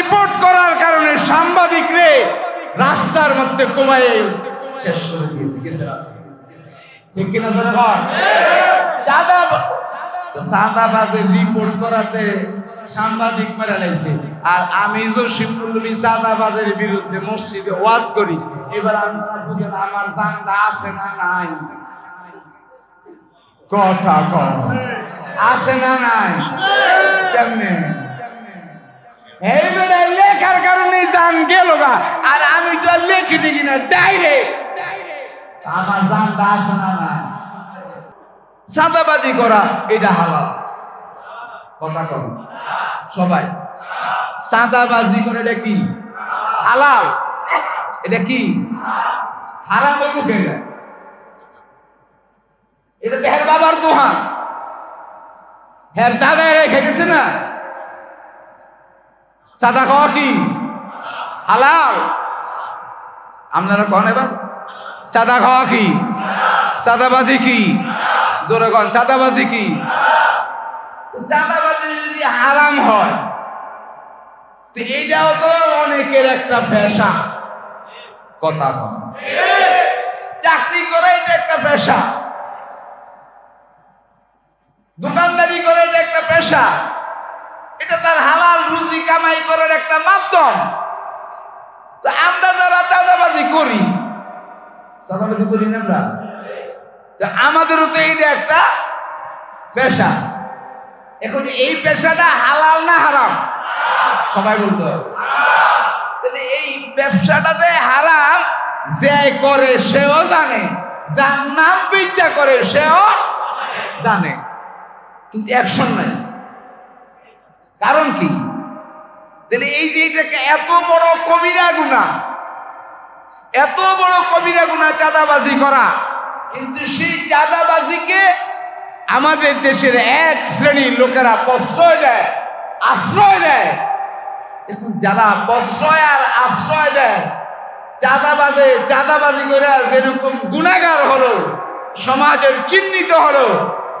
Report করার কারণে সাংবাদিক রে রাস্তার মধ্যে কমাই শেষ করে দিয়েছে ঠিক কিনা চাঁদা তো রিপোর্ট করাতে সাংবাদিক মেরে লাইছে আর আমি জসিমুল্লবী চাঁদাবাদের বিরুদ্ধে মসজিদে ওয়াজ করি, এবার আপনারা আমার জানটা আছে না নাই। কথা কর আছে না নাই? কেমনে? এই বেটা লেখার কারণে জান গেল গা। আর আমি তো লেখি টেখি না ডাইরেক্ট। আমার জানটা আছে না নাই? সাদাবাজি করা এটা হালাল। কথা কর সবাই সাদাবাজি করে এটা কি? হালাল। এটা কি? হারাম মুখে এটা এটা তো হের বাবার দোহান। হের দাদা রেখে গেছে না? সাদা খাওয়া কি? হালাল। আপনারা কন এবার? সাদা খাওয়া কি? সাদাবাজি কি? জোরে কন চাঁদাবাজি কি? তো চাঁদাবাজি যদি হারাম হয়, তো এইটাও তো অনেকের একটা পেশা। কথা চাকরি করে এটা একটা পেশা। দোকানদারি করে এটা একটা পেশা। এটা তার হালাল রুজি কামাই করার একটা মাধ্যম। তো আমরা যারা চাঁদাবাজি করি চাঁদাবাজি করি না আমরা? তো আমাদেরও তো এইটা একটা পেশা। এখন এই পেশাটা হালাল না হারাম? সবাই বলতে হবে। এই ব্যবসাটাতে হারাম যে করে সেও জানে, যার নাম বিচা করে সেও জানে। কিন্তু অ্যাকশন নাই। কারণ কি? তাহলে এই যে এটাকে এত বড় কবিরা গুণা এত বড় কবিরা গুণা চাঁদাবাজি করা, কিন্তু সেই চাঁদাবাজিকে আমাদের দেশের এক শ্রেণির লোকেরা প্রশ্রয় দেয়, আশ্রয় দেয়। এখন যারা প্রশ্রয় আর আশ্রয় দেয়, চাঁদাবাজে চাঁদাবাজি করে যেরকম গুণাগার হলো, সমাজের চিহ্নিত হলো,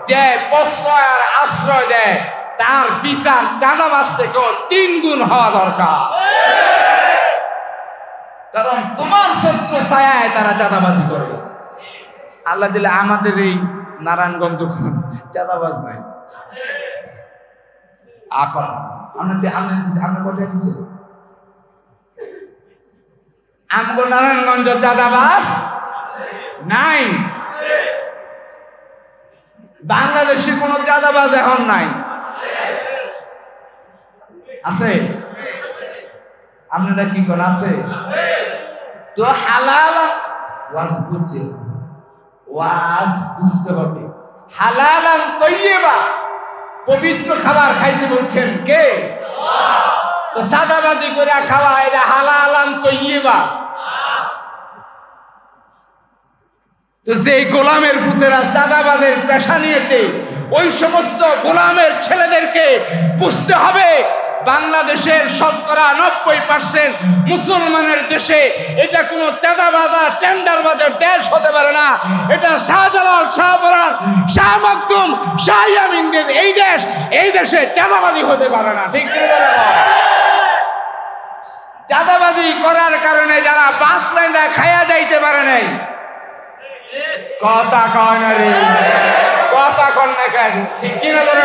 যে প্রশ্রয় আর আশ্রয় দেয়। তার বিচার চাঁদাবাজ থেকেও তিন গুণ হওয়া দরকার। কারণ তোমার শত্রু ছায়ায় তারা চাঁদাবাজি করবে। আল্লাহ দিলে আমাদের এই নারায়ণগঞ্জ চাঁদাবাজ নাই। আকর আমগো নারায়ণগঞ্জ চাঁদাবাজ নাই। বাংলাদেশে কোনো চাঁদাবাজ এখন নাই। আছে? আপনারা কি করেন আছে? তো হালাল ওয়াজ বুঝছে। ওয়াজ বুঝতে হবে হালালান তৈবা পবিত্র খাবার খাইতে বলছেন কে? তো সাদাবাজি করে খাওয়া, এটা হালালান তৈবা তো যে গোলামের পুতেরা দাদাবাদের পেশা নিয়েছে, ওই সমস্ত গোলামের ছেলেদেরকে বুঝতে হবে। বাংলাদেশের শতকরা নব্বই পার্সেন্ট মুসলমানের দেশে এটা কোনো তেদাবাজার টেন্ডারবাজার দেশ হতে পারে না। এটা শাহজালাল শাহপরান, শাহ মকদুম এই দেশ, এই দেশে চাঁদাবাজি হতে পারে না। ঠিক? চাঁদাবাজি করার কারণে যারা বাতলাই দেয় খাইয়া যাইতে পারে নাই। কথা কয় না রে। কথা কন না কেন? ঠিক কিনা ধরে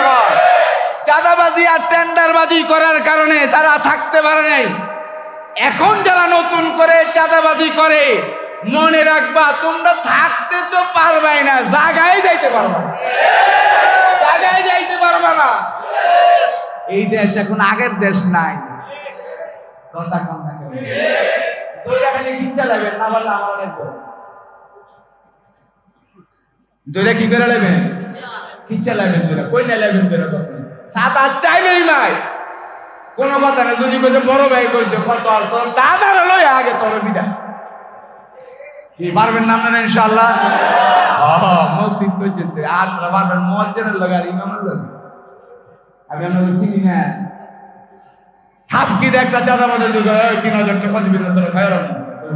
চাঁদাবাজি আর টেন্ডারবাজি করার কারণে তারা থাকতে পারে নাই, এখন যারা নতুন করে চাঁদাবাজি করে, মনে রাখবা, তোমরা থাকতে তো পারবাই না, জাগায় যাইতে পারবা না। যাইতে পারবা না। এই দেশ এখন আগের দেশ নাই। কথা না লাগবে। দুইটা কি করে নেবেন খিচ্ছা লাগবেন দুইটা? কই না লাগবেন দুইটা কত আট চাইলেই নাই। কোন কথা না যদি কইতে বড় ভাই কইছে, কত আর তোর দাদার লই আগে তোর বিটা কি, পারবেন না আপনারা, ইনশাআল্লাহ? মসজিদ পর্যন্ত। আর পারবেন মুয়াজ্জিনের লগে আর ইমামের লগে। আমি আপনাকে চিনি না। হাফকির একটা চাঁদা মধ্যে যুগ তিন হাজার টাকা দিবি না তোর খায়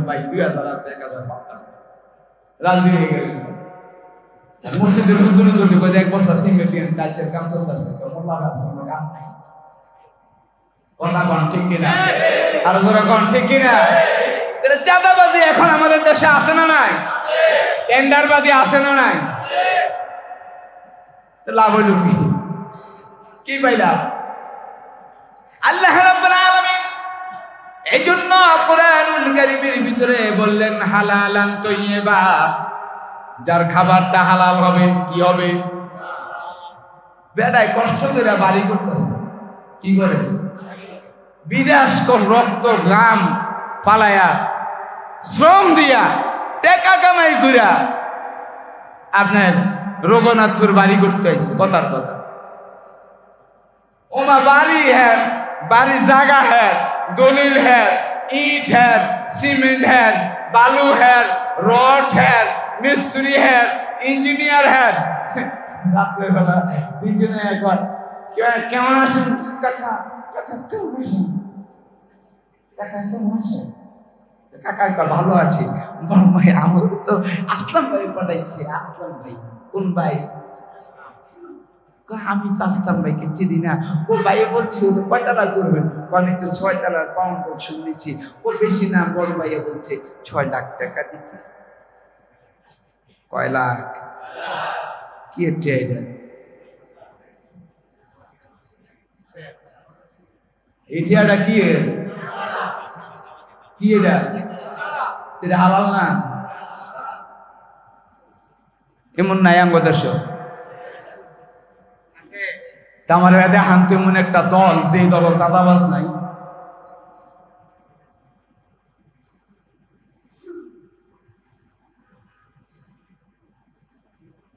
ভাই, দুই হাজার আছে, এক হাজার রাজি হয়ে গেল মসজিদের হুজুরে যদি কই এক বস্তা সিমেন্ট দিয়ে টাচের কাম চলতেছে তো মোল্লা কোনো কাম নাই। কথা কন ঠিক কিনা? আর ধরে কন ঠিক কিনা? তাহলে চাঁদাবাজি এখন আমাদের দেশে আছে না নাই? টেন্ডারবাজি আছে না নাই? তো লাভ হইল কি? কি পাইলাম? আল্লাহ রাব্বুল আলামিন এই জন্য কোরআনুল কারীমের ভিতরে বললেন, হালালান তৈয়বা যার খাবারটা হালাল হবে, কি হবে? বেড়ায় কষ্ট করে বাড়ি করতেছে। কি করে? বিরাস রক্ত গ্রাম পালায়া শ্রম দিয়া, টেকা কামাই কইরা আপনার রঘুনাথপুর বাড়ি করতে হয়েছে কথার কথা। ওমা বাড়ি হ্যাঁ বাড়ি জায়গা হ্যাঁ দলিল হ্যাঁ ইট হ্যাঁ সিমেন্ট হ্যাঁ বালু হ্যাঁ রড হ্যাঁ মিস্ত্রি হ্যাঁ ইঞ্জিনিয়ার হ্যাঁ রাত্রেবেলা তিনজনে একবার "কে- কেমন আছেন? কাকা কাকা, কেমন আছেন? কাকা, কেমন আছেন? কাকা, একবার ভালো আছে। বড় ভাই, আমার তো আসলাম ভাই, পাঠাইছে, আসলাম ভাই। কোন ভাই? আমি তো আসলাম ভাইকে চিনি না। ও ভাই বলছে কয়তালা করবেন? আমি তো ছয় তালার পাউন্ড শুনেছি। ও বেশি না বড় ভাইয়া বলছে, ছয় লাখ টাকা দিতে। কয় লাখ? কি এটা এটা? এটিয়াটা কি? কি এটা? এটা হালাল না? এমন নাই আঙ্গ দেশ। আমার এদের হানতে এমন একটা দল সেই দল চাঁদাবাজ নাই।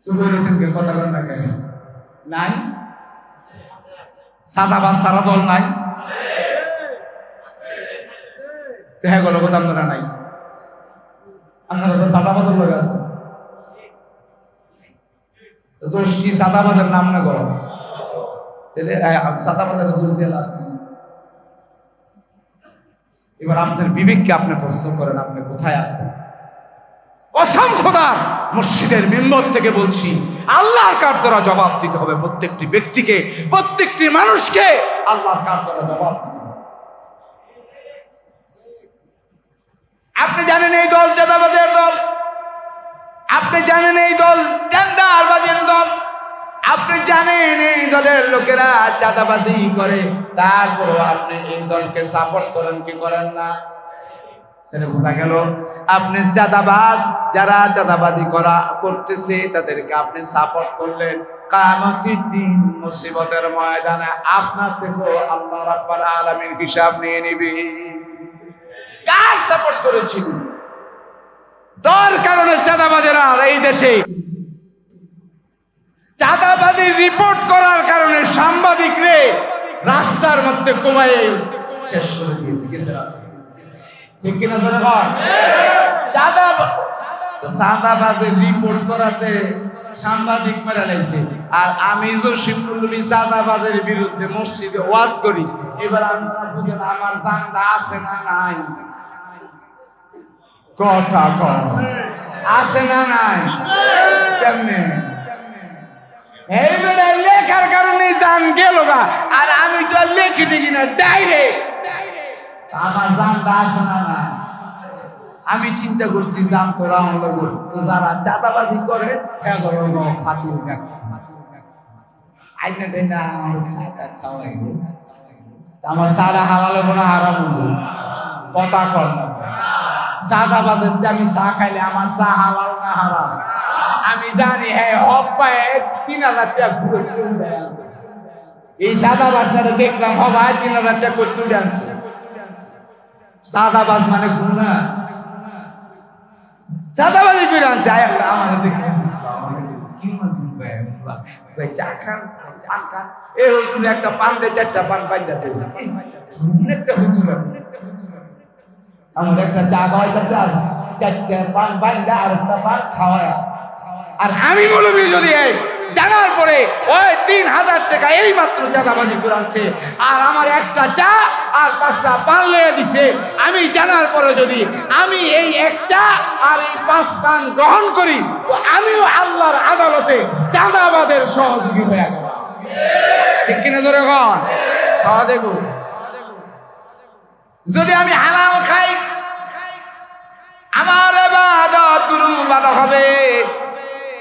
হোসেনকে কথা বলেন না কেন? নাই? সারা দল নাই? তো হ্যাঁ গেল কথা আপনারা নাই। আপনারা তো সাদাবাদের লোক আছে তো সাদাবাদের নাম না গো তাহলে সাদাবাদের দূর দিয়ে লাভ এবার আপনার বিবেককে আপনি প্রশ্ন করেন আপনি কোথায় আছেন? কসম খোদার মসজিদের মেম্বর থেকে বলছি, আল্লাহর কার দ্বারা জবাব দিতে হবে প্রত্যেকটি ব্যক্তিকে, প্রত্যেকটি মানুষকে আল্লাহর কার দ্বারা জবাব আপনি জানেন এই দল চাঁদাবাজের দল? আপনি জানেন এই দল টেন্ডারবাজের দল? আপনি জানেন এই দলের লোকেরা চাঁদাবাজি করে, তারপরও আপনি এই দলকে সাপোর্ট করেন কি করেন না? তাহলে বোঝা গেল, আপনি চাঁদাবাজ, যারা চাঁদাবাজি করা করতেছে, তাদেরকে আপনি সাপোর্ট করলেন। কামতির দিন মুসিবতের ময়দানে আপনার আল্লাহ আলামিন হিসাব নিয়ে নিবে। কার সাপোর্ট করেছিল? দর কারণে চাঁদাবাজেরা এই দেশে। চাঁদাবাজির রিপোর্ট করার কারণে সাংবাদিক রে রাস্তার মধ্যে কমায় শেষ করে দিয়েছে। ঠিক কিনা ধরে বল? চাঁদা তো রিপোর্ট করাতে সাংবাদিক মেরে লাইছে। আর আমি জসিমুল্লি চাঁদাবাজের বিরুদ্ধে মসজিদে ওয়াজ করি। এবার আপনারা বুঝেন আমার চান্দা আছে না নাই? কথা কর আছে না নাই? কেমনে? এই বেটা লেখার কারণে জান গেল আর আমি তো লেখি টেকি না ডাইরেক্ট আমার জানটা আছে না না? আমি চিন্তা করছি, জান তো লাগো তো যারা চাঁদাবাজি করে খাতির আইনা টাইনা আমার চাটা খাওয়াই আমার চাটা হারালে মনে হারাম কথা না সাদা বাজার আমি চা খাইলে আমার চা হালাল না হারাম? আমি জানি হ্যাঁ হক পায়ে তিন হাজার টাকা এই সাদা বাসটা দেখলাম হবাই তিন হাজার টাকা করে তুলে আনছে। সাদা বাস মানে ঘুরা সাদা বাজের বিরে আনছে আল্লাহ, আমার দেখে কি ভাই? চা খান চা খান। এ হুজুর একটা পান দে চারটা পান পাই যাতে একটা হুজুর আমার একটা চা খাওয়াইতেছে আর চারটা পান বাইন্দা আর একটা পান খাওয়ায়। আর আমি মৌলবী যদি এই জানার পরে ওই তিন হাজার টাকা এই মাত্র চাঁদাবাজি করাচ্ছে। আর আমার একটা চা আর পাঁচটা পান লয়ে দিছে। আমি জানার পরে যদি আমি এই একটা আর এই পাঁচ পান গ্রহণ করি, তো আমিও আল্লাহর আদালতে চাঁদাবাদের সহযোগী হয়ে আসব। ঠিক কিনা ধরে কন? যদি আমি হালাল খাই, আমারগুলো ভালো হবে।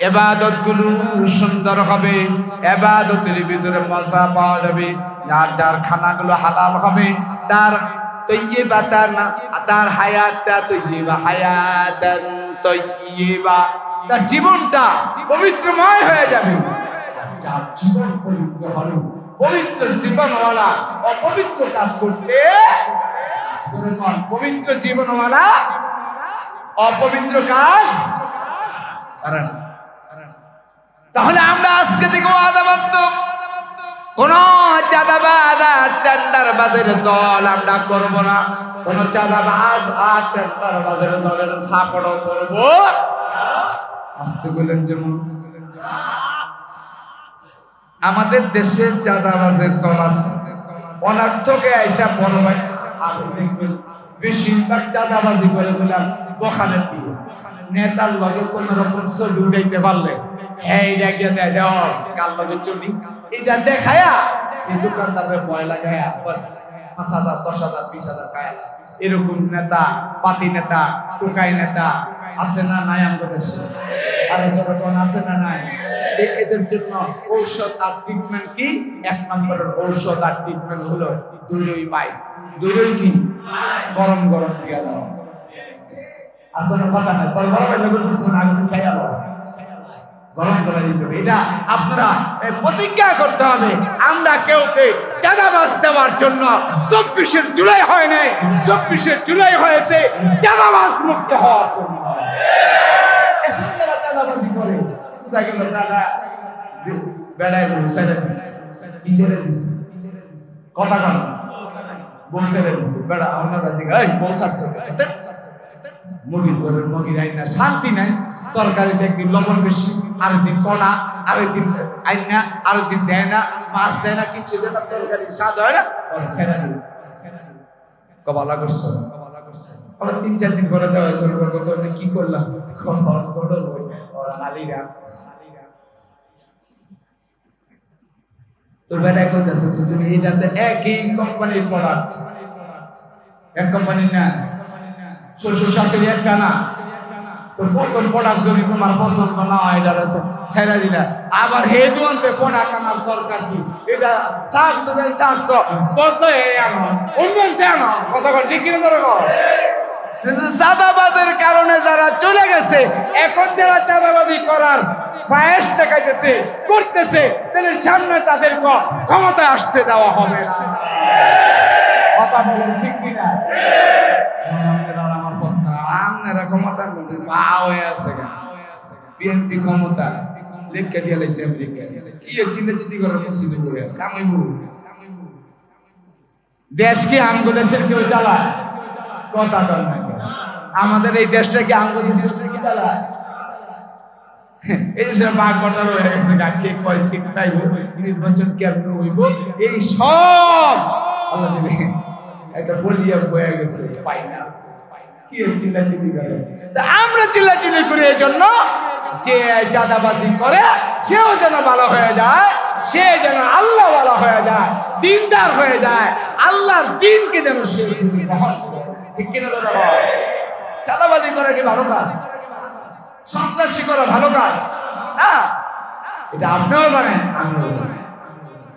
এবাদতগুলো সুন্দর হবে। এবাদতের ভিতরে মজা পাওয়া যাবে। যার যার খানাগুলো হালাল হবে, তার তৈবা তার না, তার হায়াতটা তৈবা হায়াতান তৈবা তার জীবনটা পবিত্রময় হয়ে যাবে। যার জীবন পবিত্র হবে, পবিত্র জীবনওয়ালা, অপবিত্র কাজ করতে পবিত্র জীবনওয়ালা, অপবিত্র কাজ করে না তাহলে আমরা আজকে থেকে আদাবাদ্য কোন চাঁদাবাদ আর টেন্ডারবাদের দল আমরা করব না। কোন চাঁদাবাজ আর টেন্ডারবাদের দলের সাপড় করব। আস্তে বলেন যেমন আমাদের দেশে চাঁদাবাজের দল আছে। অনার্থকে আইসা বড় ভাই আপনি দেখবেন, বেশিরভাগ চাঁদাবাজি করে বললাম দোকানের নেতার লগে কোন রকম ছবি পারলে হ্যাঁ এটা দোকানদারের ভয় পাঁচ হাজার হাজার এরকম নেতা, পাতি নেতা, টোকাই নেতা, আছে না নাই আমাদের আরও জনগণ আছে না নাই? এদের জন্য ঔষধ আর ট্রিটমেন্ট কি? এক নম্বরের ঔষধ আর ট্রিটমেন্ট হলো দুইরই মাই। দুইরই কি? গরম গরম দিয়া দাও আর কোনো কথা নাই। তোর বড় লোকের পিছনে আগে গরম করে দিতে হবে। এটা আপনারা প্রতিজ্ঞা করতে হবে। আমরা কেউ চাঁদাবাজ দেওয়ার জন্য চব্বিশের জুলাই হয় নাই, চব্বিশের জুলাই হয়েছে, চাঁদাবাজ মুক্ত হওয়ার জন্য। বেড়ায় কথা কন। বেড়া আপনারা এই, বউ ছাড়ছো মুরগির ঘরের মুরগির আইনা শান্তি নাই। একদিন লবণ বেশি কড়া আইনা দেয় না, মাছ দেয় না দেয় না, তরকারি স্বাদ হয় না। কবালা করছ আবার তিন, চার দিন করে দেওয়া হয়েছে ওর কত কি করলাম? ছোট ওর হালিরা তো বেড়ায় কইতাছে তো তুমি এই একই কোম্পানির প্রোডাক্ট এক কোম্পানির না শ্বশুর একটা না। আবার হে এটা কত কত করে ঠিক চাঁদাবাদের কারণে যারা চলে গেছে, এখন যারা চাঁদাবাদি করার পায়েস দেখাইতেছে, করতেছে, তাহলে সামনে তাদের ক্ষমতা আসতে দেওয়া হবে কথা বলুন, ঠিক কিনা? আপনারা ক্ষমতার মধ্যে বা হয়ে আছে বিএনপি ক্ষমতা দিয়ে লাইছে আমেরিকা। কি চিন্তা চিন্তি করে মসজিদে দেশের কেউ চালায়? কথা কর আমাদের এই দেশটা কি আমগো দেশের কি চালায়? এই গেছে কে কয় এই সব! বলিয়া বয়ে গেছে পাই না কি চিল্লা করে। তা আমরা চিল্লা চিল্লি করি এই জন্য যে চাঁদাবাজি করে, সেও যেন ভালো হয়ে যায়, সে যেন আল্লাহ ভালো হয়ে যায়, দিনদার হয়ে যায়, আল্লাহর দিনকে যেন সে। ঠিক কিনা চাঁদাবাজি করে কি ভালো কাজ? সন্ত্রাসী করা ভালো কাজ? না। এটা আপনিও জানেন, আমিও জানি।